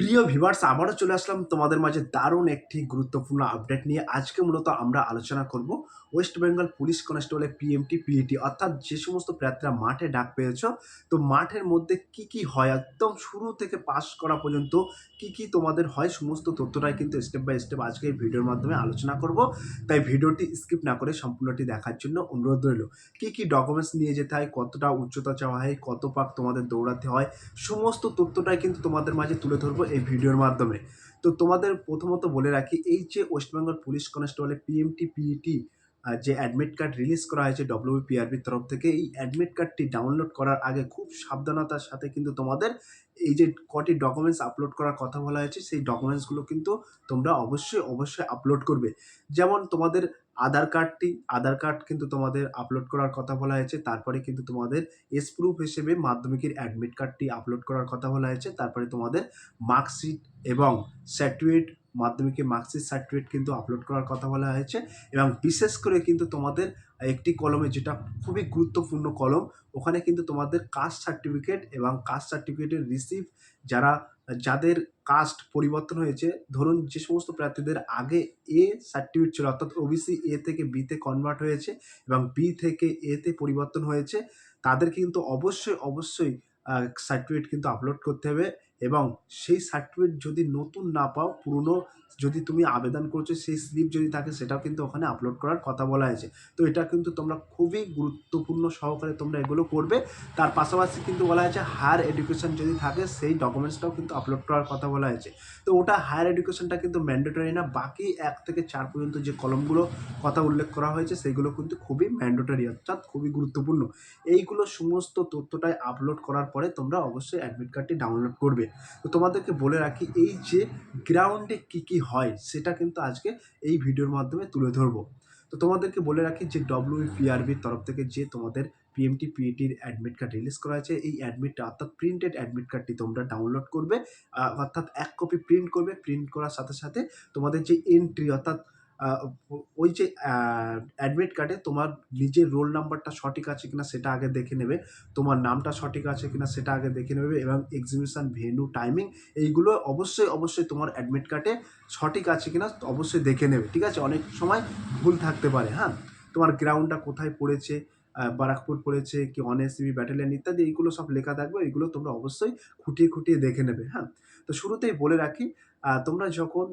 প্রিয় ভিভার্স আবারও চলে আসলাম তোমাদের মাঝে দারুণ একটি গুরুত্বপূর্ণ আপডেট নিয়ে। আজকে মূলত আমরা আলোচনা করব ওয়েস্ট বেঙ্গল পুলিশ কনস্টেবলের পিএমটি পিইটি অর্থাৎ যে সমস্ত প্রার্থীরা মাঠে ডাক পেয়েছ, তো মাঠের মধ্যে কি কি হয়, একদম শুরু থেকে পাস করা পর্যন্ত কি কি তোমাদের হয়, সমস্ত তথ্যটাই কিন্তু স্টেপ বাই স্টেপ আজকে এই ভিডিওর মাধ্যমে আলোচনা করব। তাই ভিডিওটি স্কিপ না করে সম্পূর্ণটি দেখার জন্য অনুরোধ রইল। কি কি ডকুমেন্টস নিয়ে যেতে হয়, কতটা উচ্চতা চাওয়া হয়, কত পাক তোমাদের দৌড়াতে হয়, সমস্ত তথ্যটাই কিন্তু তোমাদের মাঝে তুলে ধরবো। এই ভিডিওর মাধ্যমে। তো তোমাদের প্রথমত বলে রাখি, এই যে ওয়েস্টবেঙ্গল পুলিশ কনস্টেবলের পিএমটি পিইটি যে অ্যাডমিট কার্ড রিলিজ করা হয়েছে ডব্লিউপিআরবির তরফ থেকে, এই অ্যাডমিট কার্ডটি ডাউনলোড করার আগে খুব সাবধানতার সাথে কিন্তু তোমাদের এই যে কটি ডকুমেন্টস আপলোড করার কথা বলা হয়েছে, সেই ডকুমেন্টসগুলো কিন্তু তোমরা অবশ্যই অবশ্যই আপলোড করবে। যেমন তোমাদের আধার কার্ডটি, আধার কার্ড কিন্তু তোমাদের আপলোড করার কথা বলা হয়েছে। তারপরে কিন্তু তোমাদের এস প্রুফ হিসেবে মাধ্যমিকের অ্যাডমিট কার্ডটি আপলোড করার কথা বলা হয়েছে। তারপরে তোমাদের মার্কশিট এবং সার্টিফিকেট মাধ্যমিকের মার্কশিট সার্টিফিকেট কিন্তু আপলোড করার কথা বলা হয়েছে। এবং বিশেষ করে কিন্তু তোমাদের একটি কলমে যেটা খুবই গুরুত্বপূর্ণ কলম, ওখানে কিন্তু তোমাদের কাস্ট সার্টিফিকেট এবং কাস্ট সার্টিফিকেটের রিসিভ যারা যাদের কাস্ট পরিবর্তন হয়েছে, ধরুন যে সমস্ত প্রার্থীদের আগে এ সার্টিফিকেট ছিল, অর্থাৎ ওবিসি এ থেকে বিতে কনভার্ট হয়েছে এবং বি থেকে এতে পরিবর্তন হয়েছে তাদের কিন্তু অবশ্যই অবশ্যই সার্টিফিকেট কিন্তু আপলোড করতে হবে। এবং সেই সার্টিফিকেট যদি নতুন না পাও, পুরনো যদি তুমি আবেদন করছ, সেই স্লিপ যদি থাকে, সেটাও কিন্তু ওখানে আপলোড করার কথা বলা হয়েছে। তো এটা কিন্তু তোমরা খুবই গুরুত্বপূর্ণ সহকারে তোমরা এগুলো করবে। তার পাশাপাশি কিন্তু বলা হয়েছে হায়ার এডুকেশন যদি থাকে, সেই ডকুমেন্টসটাও কিন্তু আপলোড করার কথা বলা হয়েছে। তো ওটা হায়ার এডুকেশনটা কিন্তু ম্যান্ডেটরি না, বাকি এক থেকে চার পর্যন্ত যে কলমগুলো কথা উল্লেখ করা হয়েছে, সেগুলো কিন্তু খুবই ম্যান্ডেটরি অর্থাৎ খুবই গুরুত্বপূর্ণ। এইগুলো সমস্ত তথ্যটাই আপলোড করার পরে তোমরা অবশ্যই অ্যাডমিট কার্ডটি ডাউনলোড করবে। তো তোমাদেরকে বলে রাখি, এই যে গ্রাউন্ডে কী কী হয়, সেটা কিন্তু আজকে এই ভিডিওর মাধ্যমে তুলে ধরবো। তো তোমাদেরকে বলে রাখি যে ডব্লিউপিআরবির তরফ থেকে যে তোমাদের পিএমটি পিএটির অ্যাডমিট কার্ড রিলিজ করা হয়েছে, এই অ্যাডমিটটা অর্থাৎ প্রিন্টেড অ্যাডমিট কার্ডটি তোমরা ডাউনলোড করবে অর্থাৎ এক কপি প্রিন্ট করবে প্রিন্ট করার সাথে সাথে তোমাদের যে এন্ট্রি অর্থাৎ ওই যে অ্যাডমিট কার্ডে তোমার নিজের রোল নাম্বারটা সঠিক আছে কিনা সেটা আগে দেখে নেবে, তোমার নামটা সঠিক আছে কিনা সেটা আগে দেখে নেবে এবং এক্সিবিশন ভেনু টাইমিং এইগুলো অবশ্যই অবশ্যই তোমার অ্যাডমিট কার্ডে সঠিক আছে কিনা অবশ্যই দেখে নেবে, ঠিক আছে? অনেক সময় ভুল থাকতে পারে হ্যাঁ? তোমার গ্রাউন্ডটা কোথায় পড়েছে বারাকপুর পড়েছে কি অনএসিবি ব্যাটালিয়ান ইত্যাদি এইগুলো সব লেখা থাকবে, এইগুলো তোমরা অবশ্যই খুঁটিয়ে খুঁটিয়ে দেখে নেবে হ্যাঁ? তো শুরুতেই বলে রাখি তোমরা যখন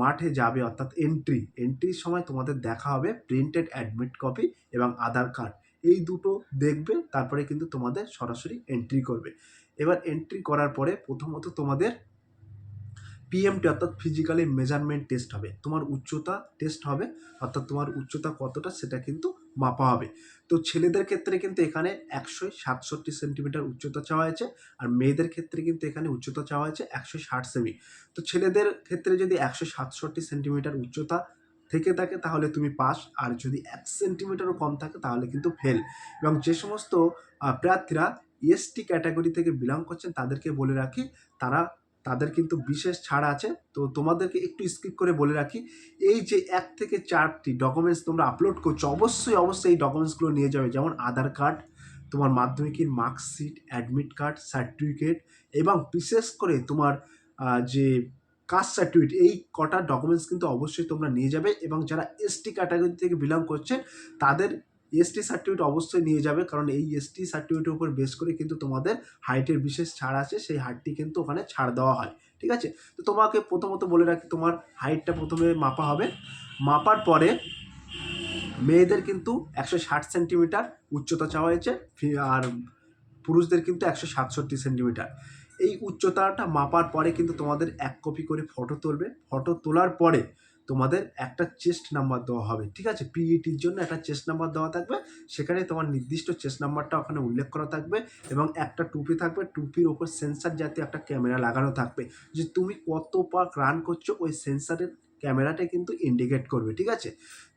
মাঠে যাবে, অর্থাৎ এন্ট্রি এন্ট্রির সময় তোমাদের দেখা হবে প্রিন্টেড অ্যাডমিট কপি এবং আধার কার্ড এই দুটো দেখবে, তারপরে কিন্তু তোমাদের সরাসরি এন্ট্রি করবে। এবার এন্ট্রি করার পরে প্রথমত তোমাদের পিএমটি অর্থাৎ ফিজিক্যালি মেজারমেন্ট টেস্ট হবে। তোমার উচ্চতা টেস্ট হবে, অর্থাৎ তোমার উচ্চতা কতটা সেটা কিন্তু মাপা হবে। তো ছেলেদের ক্ষেত্রে কিন্তু এখানে একশো সাতষট্টি সেন্টিমিটার উচ্চতা চাওয়া হয়েছে আর মেয়েদের ক্ষেত্রে কিন্তু এখানে উচ্চতা চাওয়া হয়েছে একশো ষাট সেমি। তো ছেলেদের ক্ষেত্রে যদি একশো সাতষট্টি সেন্টিমিটার উচ্চতা থেকে থাকে তাহলে তুমি পাস, আর যদি এক সেন্টিমিটারও কম থাকে তাহলে কিন্তু ফেল। এবং যে সমস্ত প্রার্থীরা এসটি ক্যাটাগরি থেকে বিলং করছেন তাদেরকে বলে রাখি, তারা তাদের কিন্তু বিশেষ ছাড় আছে। তো তোমাদেরকে একটু স্কিপ করে বলে রাখি, এই যে এক থেকে চারটি ডকুমেন্টস তোমরা আপলোড করছ, অবশ্যই অবশ্যই এই ডকুমেন্টসগুলো নিয়ে যাবে। যেমন আধার কার্ড, তোমার মাধ্যমিকের মার্কশিট অ্যাডমিট কার্ড সার্টিফিকেট এবং বিশেষ করে তোমার যে কাস্ট সার্টিফিকেট এই কটা ডকুমেন্টস কিন্তু অবশ্যই তোমরা নিয়ে যাবে এবং যারা এসটি ক্যাটাগরি থেকে বিলং করছে তাদের এসটি সার্টিফিকেট অবশ্যই নিয়ে যাবে, কারণ এই এসটি সার্টিফিকেটের উপর বেস করে কিন্তু তোমাদের হাইটের বিশেষ ছাড় আছে, সেই হাইটটি কিন্তু ওখানে ছাড় দেওয়া হয়, ঠিক আছে? তো তোমাকে প্রথমত বলে রাখি, তোমার হাইটটা প্রথমে মাপা হবে, মাপার পরে মেয়েদের কিন্তু একশো ষাট সেন্টিমিটার উচ্চতা চাওয়া হয়েছে আর পুরুষদের কিন্তু একশো সাতষট্টি সেন্টিমিটার এই উচ্চতাটা মাপার পরে কিন্তু তোমাদের এক কপি করে ফটো তুলবে ফটো তোলার পরে তোমাদের একটা চেস্ট নাম্বার দেওয়া হবে, ঠিক আছে? পিইটির জন্য একটা চেস্ট নাম্বার দেওয়া থাকবে। সেখানে তোমার নির্দিষ্ট চেস্ট নাম্বারটা ওখানে উল্লেখ করা থাকবে এবং একটা টুপি থাকবে। টুপির ওপর সেন্সার জাতীয় একটা ক্যামেরা লাগানো থাকবে। যে তুমি কত পাক রান করছ, ওই সেন্সারের ক্যামেরাটা কিন্তু ইন্ডিকেট করবে, ঠিক আছে?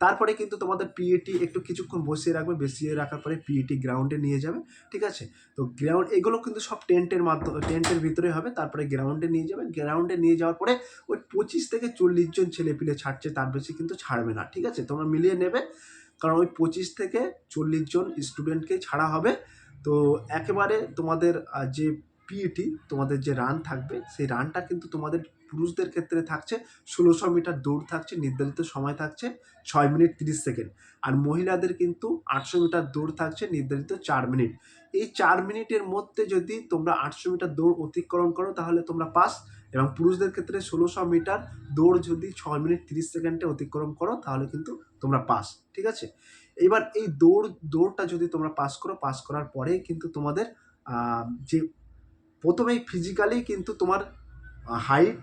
তারপরে কিন্তু তোমাদের পিএটি একটু কিছুক্ষণ বসিয়ে রাখবে, বসিয়ে রাখার পরে পিএটি গ্রাউন্ডে নিয়ে যাবে, ঠিক আছে? তো গ্রাউন্ড এগুলো কিন্তু সব টেন্টের মাধ্যমে টেন্টের ভিতরে হবে, তারপরে গ্রাউন্ডে নিয়ে যাবে গ্রাউন্ডে নিয়ে যাওয়ার পরে ওই পঁচিশ থেকে চল্লিশ জন ছেলে পিলে ছাড়ছে, তার বেশি কিন্তু ছাড়বে না, ঠিক আছে? তোমরা মিলিয়ে নেবে, কারণ ওই পঁচিশ থেকে চল্লিশ জন স্টুডেন্টকে ছাড়া হবে। তো একেবারে তোমাদের যে পিইটি তোমাদের যে রান থাকবে, সেই রানটা কিন্তু তোমাদের পুরুষদের ক্ষেত্রে থাকছে, ষোলোশো মিটার দৌড় থাকছে, নির্ধারিত সময় থাকছে ছয় মিনিট তিরিশ সেকেন্ড। আর মহিলাদের কিন্তু আটশো মিটার দৌড় থাকছে, নির্ধারিত চার মিনিট। এই চার মিনিটের মধ্যে যদি তোমরা আটশো মিটার দৌড় অতিক্রম করো, তাহলে তোমরা পাস। এবং পুরুষদের ক্ষেত্রে ষোলোশো মিটার দৌড় যদি ছয় মিনিট তিরিশ সেকেন্ডে অতিক্রম করো, তাহলে কিন্তু তোমরা পাস। ঠিক আছে? এবার এই দৌড়, দৌড়টা যদি তোমরা পাস করো, পাস করার পরেই কিন্তু তোমাদের যে প্রথমেই ফিজিক্যালি কিন্তু তোমার হাইট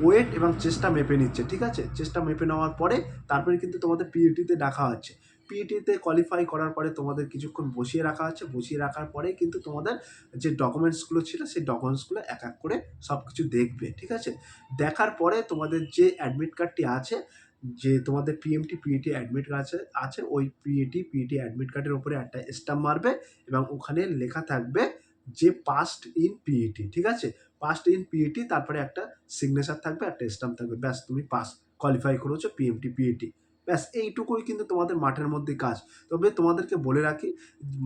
ওয়েট এবং চেষ্টা মেপে নিচ্ছে, ঠিক আছে? চেষ্টা মেপে নেওয়ার পরে তারপরে কিন্তু তোমাদের পিইটিতে ডাকা হচ্ছে। পিইটিতে কোয়ালিফাই করার পরে তোমাদের কিছুক্ষণ বসিয়ে রাখা হচ্ছে। বসিয়ে রাখার পরে কিন্তু তোমাদের যে ডকুমেন্টসগুলো ছিল, সেই ডকুমেন্টসগুলো এক এক করে সব কিছু দেখবে, ঠিক আছে? দেখার পরে তোমাদের যে অ্যাডমিট কার্ডটি আছে, যে তোমাদের পিএমটি পিইটি অ্যাডমিট কার্ড আছে আছে, ওই পিইটি পিইটি অ্যাডমিট কার্ডের ওপরে একটা স্টাম্প মারবে এবং ওখানে লেখা থাকবে যে পাস্ট ইন পিইটি ঠিক আছে? পাস্ট ইন পিইটি তারপরে একটা সিগনেচার থাকবে একটা স্টাম্প থাকবে। ব্যাস, তুমি পাস কোয়ালিফাই করেছ পিএমটি পিইটি ব্যাস, এইটুকুই কিন্তু তোমাদের মাঠের মধ্যে কাজ। তবে তোমাদেরকে বলে রাখি,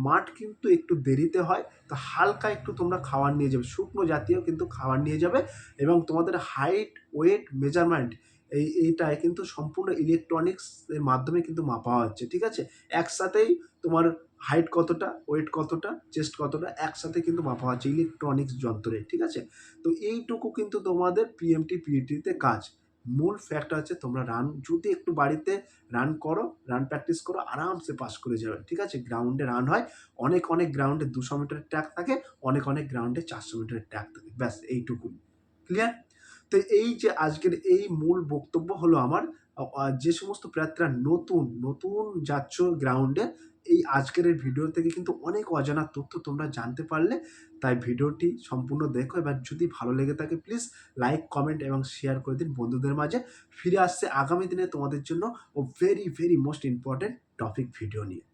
মাঠ কিন্তু একটু দেরিতে হয়, তো হালকা একটু তোমরা খাবার নিয়ে যাবে। শুকনো জাতীয় কিন্তু খাবার নিয়ে যাবে এবং তোমাদের হাইট ওয়েট মেজারমেন্ট এই, এইটায় কিন্তু সম্পূর্ণ ইলেকট্রনিক্স এর মাধ্যমে কিন্তু মাপা হচ্ছে ঠিক আছে? একসাথেই তোমার হাইট কতটা ওয়েট কতটা চেস্ট কতটা, একসাথে কিন্তু মাপা হচ্ছে ইলেকট্রনিক্স যন্ত্রে, ঠিক আছে? তো এইটুকু কিন্তু তোমাদের পিএমটি পিইটিতে কাজ। মূল ফ্যাক্টটা হচ্ছে তোমরা রান যদি একটু বাড়িতে রান করো রান প্র্যাকটিস করো, আরামসে পাস করে যাবে, ঠিক আছে? গ্রাউন্ডে রান হয়, অনেক অনেক গ্রাউন্ডে দুশো মিটারের ট্র্যাক থাকে, অনেক অনেক গ্রাউন্ডে চারশো মিটারের ট্র্যাক থাকে, ব্যাস, এইটুকুই। ক্লিয়ার তো এই যে আজকের এই মূল বক্তব্য হলো আমার যে সমস্ত প্রার্থীরা নতুন নতুন যাচ্ছ গ্রাউন্ডে এই আজকের এই ভিডিও থেকে কিন্তু অনেক অজানা তথ্য তোমরা জানতে পারলে। তাই ভিডিওটি সম্পূর্ণ দেখো। এবার যদি ভালো লেগে থাকে প্লিজ লাইক কমেন্ট এবং শেয়ার করে দিন বন্ধুদের মাঝে। ফিরে আসছে আগামী দিনে তোমাদের জন্য ও very very most important topic video নিয়ে।